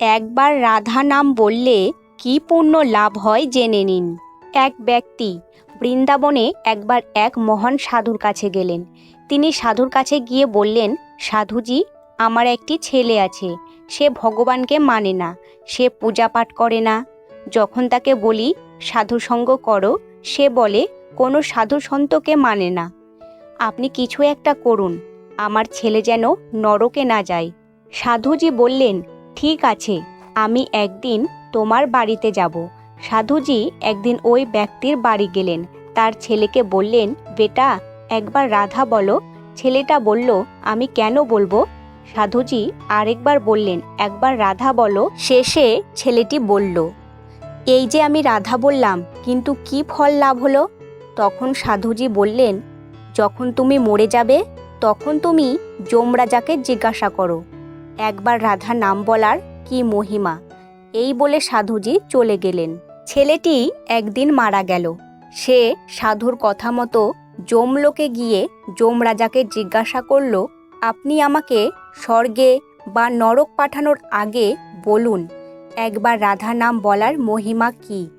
একবার রাধা নাম বললে কি পুণ্য লাভ হয় জেনে নিন। এক ব্যক্তি বৃন্দাবনে একবার এক মহান সাধুর কাছে গেলেন। তিনি সাধুর কাছে গিয়ে বললেন, সাধুজি, আমার একটি ছেলে আছে। সে ভগবানকে মানে না। সে পূজা পাঠ করে না। যখন তাকে বলি, সাধু সঙ্গ করো, সে বলে, কোনো সাধু সন্তকে মানে না। আপনি কিছু একটা করুন। আমার ছেলে যেন নরকে না যায়। সাধুজি বললেন ঠিক আছে, আমি একদিন তোমার বাড়িতে যাব। সাধুজি একদিন ওই ব্যক্তির বাড়ি গেলেন। তার ছেলেকে বললেন, বেটা, একবার রাধা বলো। ছেলেটা বলল, আমি কেন বলব? সাধুজি আরেকবার বললেন, একবার রাধা বলো। শেষে ছেলেটি বলল, এই যে আমি রাধা বললাম, কিন্তু কি ফল লাভ হলো? তখন সাধুজি বললেন, যখন তুমি মরে যাবে, তখন তুমি যমরাজাকে জিজ্ঞাসা করো। একবার রাধা নাম বলার কি মহিমা? এই বলে সাধুজি চলে গেলেন। ছেলেটি একদিন মারা গেল। সে সাধুর কথা মতো যমলোকে গিয়ে যমরাজাকে জিজ্ঞাসা করল, আপনি আমাকে স্বর্গে বা নরক পাঠানোর আগে বলুন, একবার রাধা নাম বলার মহিমা কি?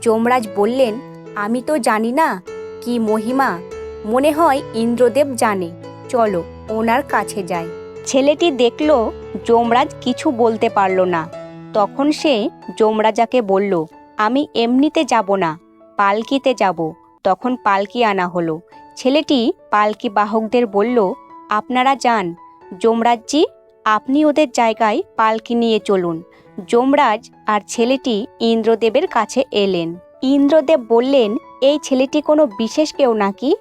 যমরাজ বললেন, আমি তো জানি না কি মহিমা। মনে হয় ইন্দ্রদেব জানে। চলো ওনার কাছে যাই। ছেলেটি দেখল যমরাজ কিছু বলতে পারল না। তখন সে যমরাজাকে বলল, আমি এমনিতে যাব না, পালকিতে যাব। তখন পালকি আনা হলো। ছেলেটি পালকি বাহকদের বলল, আপনারা যান। যমরাজজি, আপনি ওদের জায়গায় পালকি নিয়ে চলুন। যমরাজ আর ছেলেটি ইন্দ্রদেবের কাছে এলেন। ইন্দ্রদেব বললেন, এই ছেলেটি কোনো বিশেষ কেউ নাকি?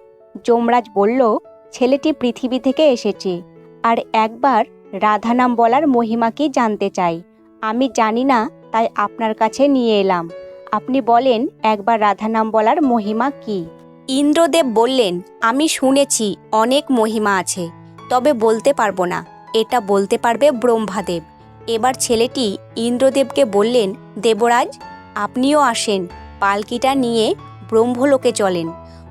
যমরাজ বলল, ছেলেটি পৃথিবী থেকে এসেছে। আর একবার রাধা নাম বলার মহিমা কি জানতে চাই। আমি জানি না, তাই আপনার কাছে নিয়ে এলাম। আপনি বলেন, একবার রাধা নাম বলার মহিমা কি? ইন্দ্রদেব বললেন, আমি শুনেছি অনেক মহিমা আছে, তবে বলতে পারব না। এটা বলতে পারবে ব্রহ্মাদেব। এবার ছেলেটি ইন্দ্রদেবকে বললেন, দেবরাজ, আপনিও আসেন, পালকিটা নিয়ে ব্রহ্মলোকে চলেন।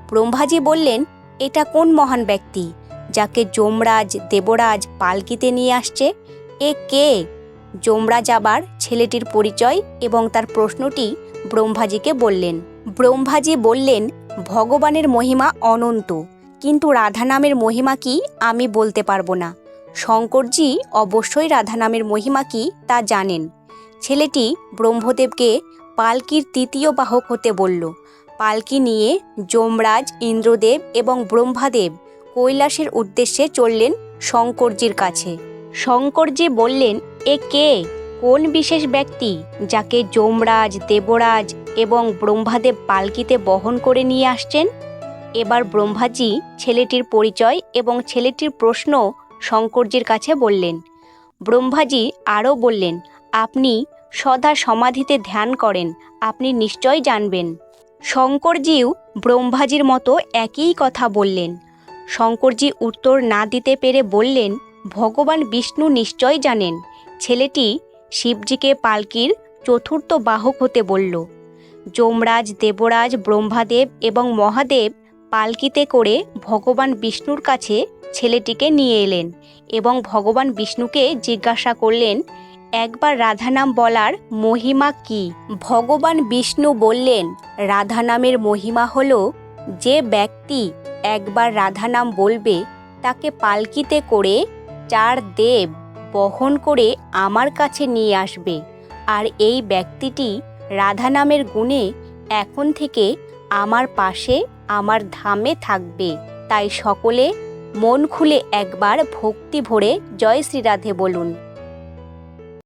ব্রহ্মাজি বললেন, এটা কোন মহান ব্যক্তি? যাকে যমরাজ দেবরাজ পালকিতে নিয়ে আসছে, এ কে? যমরাজ আবার ছেলেটির পরিচয় এবং তার প্রশ্নটি ব্রহ্মাজিকে বললেন। ব্রহ্মাজি বললেন, ভগবানের মহিমা অনন্ত, কিন্তু রাধা নামের মহিমা কি আমি বলতে পারব না। শঙ্করজি অবশ্যই রাধা নামের মহিমা কি তা জানেন। ছেলেটি ব্রহ্মদেবকে পালকির তৃতীয় বাহক হতে বলল। পালকি নিয়ে যমরাজ, ইন্দ্রদেব এবং ব্রহ্মাদেব কৈলাসের উদ্দেশ্যে চললেন শঙ্করজির কাছে। শঙ্করজি বললেন, এ কে? কোন বিশেষ ব্যক্তি যাকে যমরাজ, দেবরাজ এবং ব্রহ্মাদেব পালকিতে বহন করে নিয়ে আসছেন? এবার ব্রহ্মাজি ছেলেটির পরিচয় এবং ছেলেটির প্রশ্ন শঙ্করজির কাছে বললেন। ব্রহ্মাজি আরও বললেন, আপনি সদা সমাধিতে ধ্যান করেন, আপনি নিশ্চয় জানবেন। শঙ্করজিও ব্রহ্মাজির মতো একই কথা বললেন। শঙ্করজি উত্তর না দিতে পেরে বললেন, ভগবান বিষ্ণু নিশ্চয় জানেন। ছেলেটি শিবজিকে পালকির চতুর্থ বাহক হতে বলল। যমরাজ, দেবরাজ, ব্রহ্মাদেব এবং মহাদেব পালকিতে করে ভগবান বিষ্ণুর কাছে ছেলেটিকে নিয়ে এলেন এবং ভগবান বিষ্ণুকে জিজ্ঞাসা করলেন, একবার রাধা নাম বলার মহিমা কি? ভগবান বিষ্ণু বললেন রাধা নামের মহিমা হল যে ব্যক্তি একবার রাধা নাম বলবে, তাকে পালকিতে করে চার দেব বহন করে আমার কাছে নিয়ে আসবে। আর এই ব্যক্তিটি রাধা নামের গুণে এখন থেকে আমার পাশে, আমার ধামে থাকবে। তাই সকলে মন খুলে একবার ভক্তি ভরে জয় শ্রী রাধে বলুন।